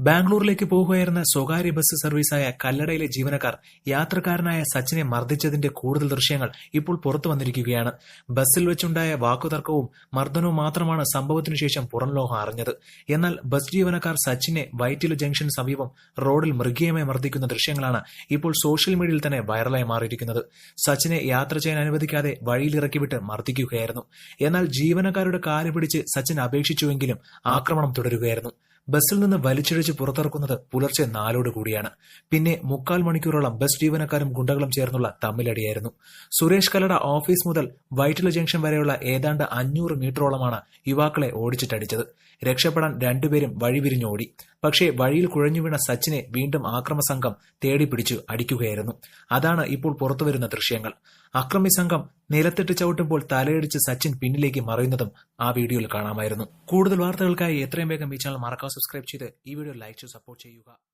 ബാംഗ്ലൂരിലേക്ക് പോകുകയായിരുന്ന സ്വകാര്യ ബസ് സർവീസായ കല്ലടയിലെ ജീവനക്കാർ യാത്രക്കാരനായ സച്ചിനെ മർദ്ദിച്ചതിന്റെ കൂടുതൽ ദൃശ്യങ്ങൾ ഇപ്പോൾ പുറത്തു വന്നിരിക്കുകയാണ്. ബസ്സിൽ വെച്ചുണ്ടായ വാക്കുതർക്കവും മർദ്ദനവും മാത്രമാണ് സംഭവത്തിനു ശേഷം പുറംലോകം അറിഞ്ഞത്. എന്നാൽ ബസ് ജീവനക്കാർ സച്ചിനെ വൈറ്റില ജംഗ്ഷൻ സമീപം റോഡിൽ മൃഗീയമായി മർദ്ദിക്കുന്ന ദൃശ്യങ്ങളാണ് ഇപ്പോൾ സോഷ്യൽ മീഡിയയിൽ തന്നെ വൈറലായി മാറിയിരിക്കുന്നത്. സച്ചിനെ യാത്ര ചെയ്യാൻ അനുവദിക്കാതെ വഴിയിലിറക്കിവിട്ട് മർദ്ദിക്കുകയായിരുന്നു. എന്നാൽ ജീവനക്കാരുടെ കാൽ പിടിച്ച് സച്ചിൻ അപേക്ഷിച്ചുവെങ്കിലും ആക്രമണം തുടരുകയായിരുന്നു. ബസ്സിൽ നിന്ന് വലിച്ചിഴച്ച് പുറത്തിറക്കുന്നത് പുലർച്ചെ നാലോട് കൂടിയാണ്. പിന്നെ മുക്കാൽ മണിക്കൂറോളം ബസ് ജീവനക്കാരും ഗുണ്ടകളും ചേർന്നുള്ള തമ്മിലടിയായിരുന്നു. സുരേഷ് കലട ഓഫീസ് മുതൽ വൈറ്റില ജംഗ്ഷൻ വരെയുള്ള ഏതാണ്ട് അഞ്ഞൂറ് മീറ്ററോളമാണ് യുവാക്കളെ ഓടിച്ചിട്ടടിച്ചത്. രക്ഷപ്പെടാൻ രണ്ടുപേരും വഴിവിരിഞ്ഞോടി. പക്ഷേ വഴിയിൽ കുഴഞ്ഞു വീണ സച്ചിനെ വീണ്ടും ആക്രമസംഘം തേടിപ്പിടിച്ചു തേടി പിടിച്ചു അടിക്കുകയായിരുന്നു. അതാണ് ഇപ്പോൾ പുറത്തുവരുന്ന ദൃശ്യങ്ങൾ. അക്രമി സംഘം നിലത്തിട്ട് ചവിട്ടുമ്പോൾ തലയടിച്ച് സച്ചിൻ പിന്നിലേക്ക് മറയുന്നതും ആ വീഡിയോയിൽ കാണാമായിരുന്നു. കൂടുതൽ വാർത്തകൾക്കായി എത്രയും വേഗം ഈ ചാനൽ മറക്കാതെ സബ്സ്ക്രൈബ് ചെയ്ത് ഈ വീഡിയോ ലൈക്ക് ചെയ്ത് സപ്പോർട്ട് ചെയ്യുക.